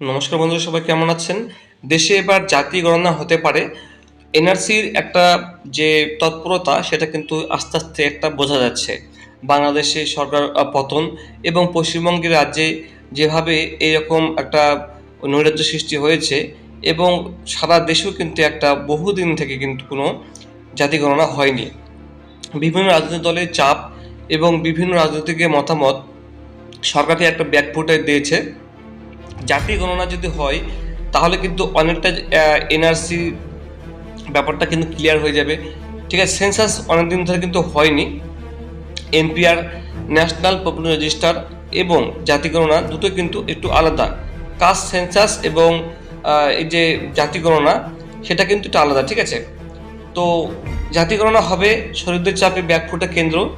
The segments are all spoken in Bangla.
নমস্কার বন্ধুরা, সবাই কেমন আছেন? দেশে এবার জাতি গণনা হতে পারে। এনআরসির একটা যে তৎপরতা, সেটা কিন্তু আস্তে আস্তে একটা বোঝা যাচ্ছে। বাংলাদেশে সরকার পতন এবং পশ্চিমবঙ্গের রাজ্যে যেভাবে এরকম একটা নৈরাজ্য সৃষ্টি হয়েছে এবং সারা দেশেও কিন্তু একটা বহুদিন থেকে কিন্তু কোনো জাতি গণনা হয়নি। বিভিন্ন রাজনৈতিক দলের চাপ এবং বিভিন্ন রাজনৈতিক মতামত সরকারকে একটা ব্যাকফুটে দিয়েছে। জাতি গণনা যদি হয়, তাহলে কিন্তু অনেকটা এনআরসি ব্যাপারটা কিন্তু ক্লিয়ার হয়ে যাবে। ঠিক আছে সেন্সাস অনেকদিন ধরে কিন্তু হয়নি। এনপিআর ন্যাশনাল পপুলার রেজিস্টার এবং জাতি গণনা দুটো কিন্তু একটু আলাদা। কাস্ট সেন্সাস এবং এই যে জাতি গণনা, সেটা কিন্তু একটু আলাদা, ঠিক আছে? তো, জাতি গণনা হবে, শরীরদের চাপে ব্যাকফুটে কেন্দ্র।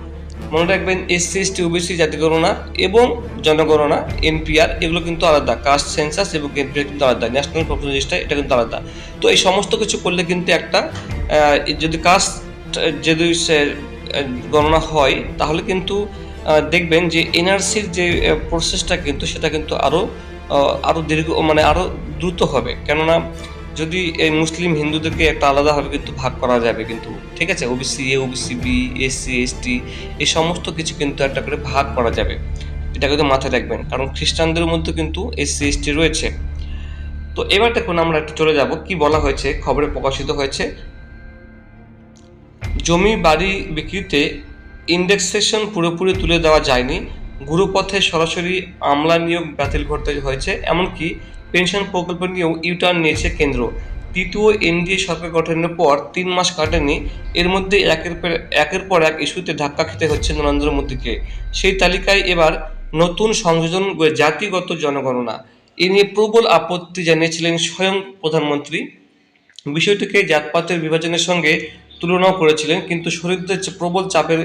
মনে রাখবেন এসসি এসটি ওবিসি জাতি গণনা এবং জনগণনা এনপিআর এগুলো কিন্তু আলাদা। কাস্ট সেন্সাস এবং এনপিআর কিন্তু আলাদা। ন্যাশনাল পপুলার রেজিস্টার এটা কিন্তু আলাদা। তো এই সমস্ত কিছু করলে কিন্তু একটা যদি কাস্ট যদি গণনা হয়, তাহলে কিন্তু দেখবেন যে এনআরসির যে প্রসেসটা কিন্তু সেটা কিন্তু আরও আরও দীর্ঘ মানে আরও দ্রুত হবে। কেননা যদি এই মুসলিম হিন্দুদেরকে একটা আলাদাভাবে কিন্তু ভাগ করা যাবে কিন্তু, ঠিক আছে? OBC A OBC B SC ST এই সমস্ত কিছু কিন্তু একটা করে ভাগ করা যাবে। এটা কিন্তু মাথায় রাখবেন। কারণ খ্রিস্টানদের মধ্যে কিন্তু এসসি এসটি রয়েছে। তো এবার দেখুন আমরা একটু চলে যাব। কি বলা হয়েছে? খবরে প্রকাশিত হয়েছে। জমি বাড়ি বিক্রিতে ইন্ডেক্সেশন পুরোপুরি তুলে দেওয়া যায়নি। গুরুপথে সরাসরি আমলা নিয়োগ বাতিল করতে হয়েছে। এমনকি পেনশন প্রকল্প নিয়েও ইউটার্ন নিয়েছে কেন্দ্র। তৃতীয় এনডিএ সরকার গঠনের পর তিন মাস কাটেনি, এর মধ্যে একের পর একের পর এক ইস্যুতে ধাক্কা খেতে হচ্ছে নরেন্দ্র মোদীকে। সেই তালিকায় এবার নতুন সংযোজন জাতিগত জনগণনা। এ নিয়ে প্রবল আপত্তি জানিয়েছিলেন স্বয়ং প্রধানমন্ত্রী। বিষয়টিকে জাতপাতের বিভাজনের সঙ্গে তুলনাও করেছিলেন, কিন্তু শরীরদের প্রবল চাপের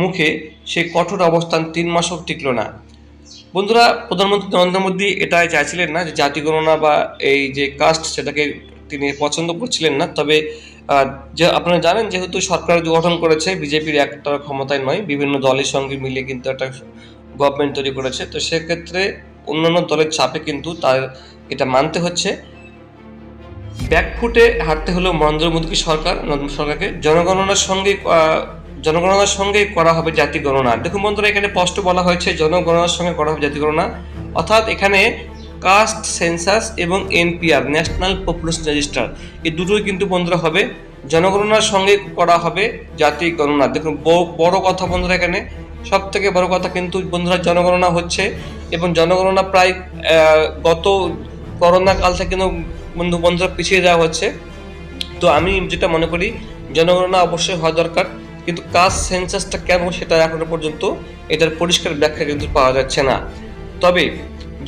মুখে সেই কঠোর অবস্থান তিন মাসও টিকল না। বন্ধুরা, প্রধানমন্ত্রী নরেন্দ্র মোদী এটাই চাইছিলেন না যে জাতি গণনা বা এই যে কাস্ট সেটাকে তিনি পছন্দ করছিলেন না। তবে যে আপনারা জানেন যেহেতু সরকার গঠন করেছে, বিজেপির একটা ক্ষমতায় নয়, বিভিন্ন দলের সঙ্গে মিলে কিন্তু একটা গভর্নমেন্ট তৈরি করেছে। তো সেক্ষেত্রে অন্যান্য দলের চাপে কিন্তু তার এটা মানতে হচ্ছে। ব্যাকফুটে হাঁটতে হলো নরেন্দ্র মোদী সরকার সরকারকে জনগণনার সঙ্গে জনগণনার সঙ্গে করা হবে জাতি গণনা। দেখুন বন্ধুরা, এখানে স্পষ্ট বলা হয়েছে জনগণনার সঙ্গে করা হবে জাতি গণনা। অর্থাৎ এখানে কাস্ট সেন্সাস এবং এনপিআর ন্যাশনাল পপুলেশন রেজিস্টার এই দুটোই কিন্তু বন্ধুরা হবে। জনগণনার সঙ্গে করা হবে জাতি গণনা। দেখুন বড় কথা বন্ধুরা এখানে সব থেকে বড় কথা কিন্তু বন্ধুরা জনগণনা হচ্ছে এবং জনগণনা প্রায় গত করোনা কাল থেকে কিন্তু বন্ধু বন্ধুরা পিছিয়ে দেওয়া হচ্ছে। তো আমি যেটা মনে করি, জনগণনা অবশ্যই হওয়া দরকার। কিন্তু কাজ সেন্সাসটা কেন সেটা এখনও পর্যন্ত এটার পরিষ্কার ব্যাখ্যা কিন্তু পাওয়া যাচ্ছে না। তবে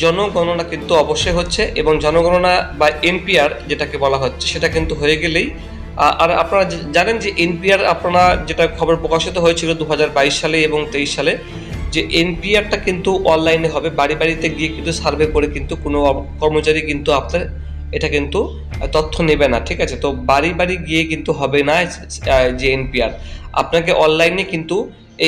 জনগণনা কিন্তু অবশ্যই হচ্ছে এবং জনগণনা বা এনপিআর যেটাকে বলা হচ্ছে সেটা কিন্তু হয়ে গেলেই আর আপনারা জানেন যে এনপিআর আপনারা যেটা খবর প্রকাশিত হয়েছিল দু হাজার বাইশ সালে এবং তেইশ সালে, যে এনপিআরটা কিন্তু অনলাইনে হবে, বাড়ি বাড়িতে গিয়ে কিন্তু সার্ভে করে কিন্তু কোনো কর্মচারী কিন্তু আপনার, এটা কিন্তু তথ্য নেবে না, ঠিক আছে? তো বাড়ি বাড়ি গিয়ে কিন্তু হবে না যে এনপিআর আপনাকে অনলাইনে কিন্তু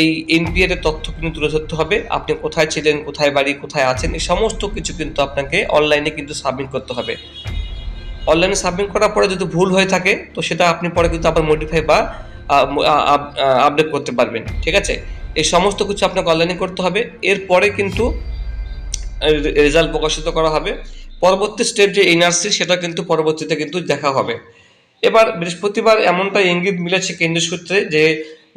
এই এনপিআর এর তথ্য কিন্তু তুলে ধরতে হবে। আপনি কোথায় ছিলেন, কোথায় বাড়ি, কোথায় আছেন, এই সমস্ত কিছু কিন্তু আপনাকে অনলাইনে কিন্তু সাবমিট করতে হবে। অনলাইনে সাবমিট করার পরে যদি ভুল হয়ে থাকে, তো সেটা আপনি পরে কিন্তু আবার মডিফাই বা আপডেট করতে পারবেন, ঠিক আছে? এই সমস্ত কিছু আপনাকে অনলাইনে করতে হবে। এরপরে কিন্তু রেজাল্ট প্রকাশিত করা হবে। পরবর্তী স্টেপ যে এনআরসি সেটা কিন্তু পরবর্তীতে কিন্তু দেখা হবে। এবার বৃহস্পতিবার এমনটা ইঙ্গিত মিলেছে কেন্দ্রীয় সূত্রে যে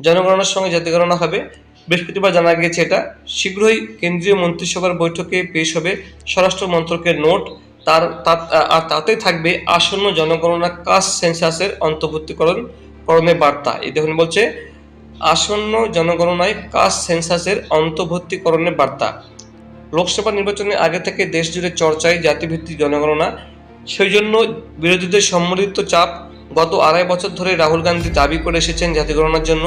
জনগণনার সঙ্গে জাতিগণনা হবে। বৃহস্পতিবার জানা গিয়েছে এটা। শীঘ্রই কেন্দ্রীয় মন্ত্রিসভার বৈঠকে পেশ হবে স্বরাষ্ট্র মন্ত্রকের নোট। তার আর তাতে থাকবে আসন্ন জনগণনা কাস্ট সেন্সাসের অন্তর্ভুক্তিকরণ করণের বার্তা। এই দেখুন বলছে, আসন্ন জনগণনায় কাস্ট সেন্সাসের অন্তর্ভুক্তিকরণের বার্তা। লোকসভা নির্বাচনের আগে থেকে দেশ জুড়ে চর্চায় জাতিভিত্তিক জনগণনা। সেই জন্য বিরোধীদের সম্মিলিত চাপ গত আড়াই বছর ধরে রাহুল গান্ধী দাবি করে এসেছেন জাতিগণনার জন্য।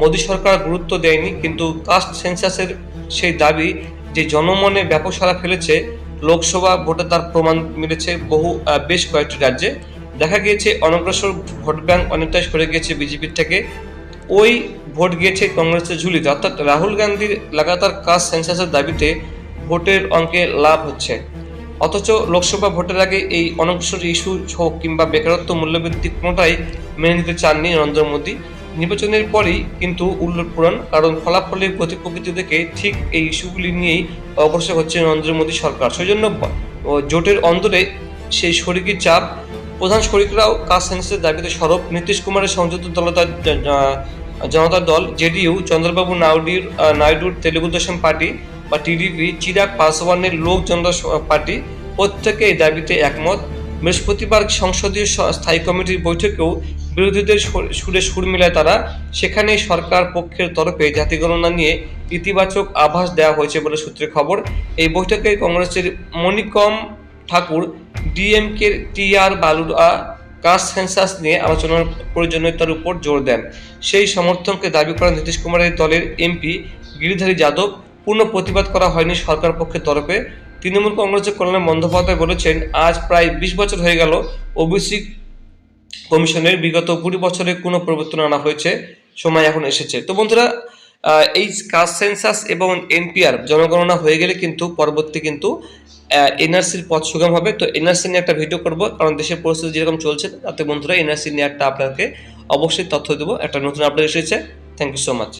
মোদী সরকার গুরুত্ব দেয়নি, কিন্তু কাস্ট সেন্সাসের সেই দাবি যে জনমনে ব্যাপক সাড়া ফেলেছে, লোকসভা ভোটে তার প্রমাণ মিলেছে বহু বেশ কয়েকটি রাজ্যে। দেখা গিয়েছে অনগ্রসর ভোট ব্যাংক অনেকটাই সরে গিয়েছে বিজেপির থেকে। ওই ভোট গিয়েছে কংগ্রেসের ঝুলিতে। অর্থাৎ রাহুল গান্ধীর লাগাতার কাস্ট সেন্সাসের দাবিতে ভোটের অঙ্কে লাভ হচ্ছে। অথচ লোকসভা ভোটের আগে এই অনগ্রসর ইস্যু হোক কিংবা বেকারত্ব মূল্যবৃদ্ধি কোনোটাই মেনে নিতে চাননি নরেন্দ্র মোদী। নির্বাচনের পরই কিন্তু উল্লট পুরাণ, কারণ ফলাফলের গতি প্রকৃতি দেখে ঠিক এই ইস্যুগুলি নিয়েই অগ্রসর হচ্ছে নরেন্দ্র মোদী সরকার। সেই জন্য জোটের অন্দরে সেই শরিকের চাপ, প্রধান শরিকরাও কাজ সেন্সের দাবিতে সরব। নীতিশ কুমারের সংযুক্ত দলতার জনতা দল, জেডিইউ, চন্দ্রবাবু নাইডুর নাইডুর, তেলুগু দেশম পার্টি বা টিডিপি চিরাগ, পাসওয়ানের লোক জনতা পার্টি প্রত্যেকে এই দাবিতে একমত। বৃহস্পতিবার সংসদীয় স্থায়ী কমিটির বৈঠকেও বিরোধীদের সুরে সুর মিলায় তারা। সেখানে সরকার পক্ষের তরফে জাতি গণনা নিয়ে ইতিবাচক আভাস দেওয়া হয়েছে বলে সূত্রে খবর। এই বৈঠকে কংগ্রেসের মণিকম ঠাকুর ডিএমকে টি আর বালুরা, কাস্ট সেন্সাস নিয়ে আলোচনার প্রয়োজনীয়তার উপর জোর দেন। সেই সমর্থনকে দাবি করেন নীতিশ কুমারের দলের এমপি গিরিধারী যাদব। পূর্ণ প্রতিবাদ করা হয়নি সরকার পক্ষের তরফে। তৃণমূল কংগ্রেসের কল্যাণ বন্দ্যোপাধ্যায় বলেছেন, আজ প্রায় বিশ বছর হয়ে গেল ওবিসি কমিশনের বিগত কুড়ি বছরে কোনো পরিবর্তন আনা হয়েছে, সময় এখন এসেছে। তো বন্ধুরা এই কাস্ট সেন্সাস এবং এনপিআর জনগণনা হয়ে গেলে কিন্তু পরবর্তী কিন্তু এনআরসির পথ সুগম হবে। তো এনআরসি নিয়ে একটা ভিডিও করব, কারণ দেশের পরিস্থিতি যেরকম চলছে, তাতে বন্ধুরা এনআরসি নিয়ে একটা আপনাকে অবশ্যই তথ্য দেবো। একটা নতুন আপডেট এসেছে। Thank you so much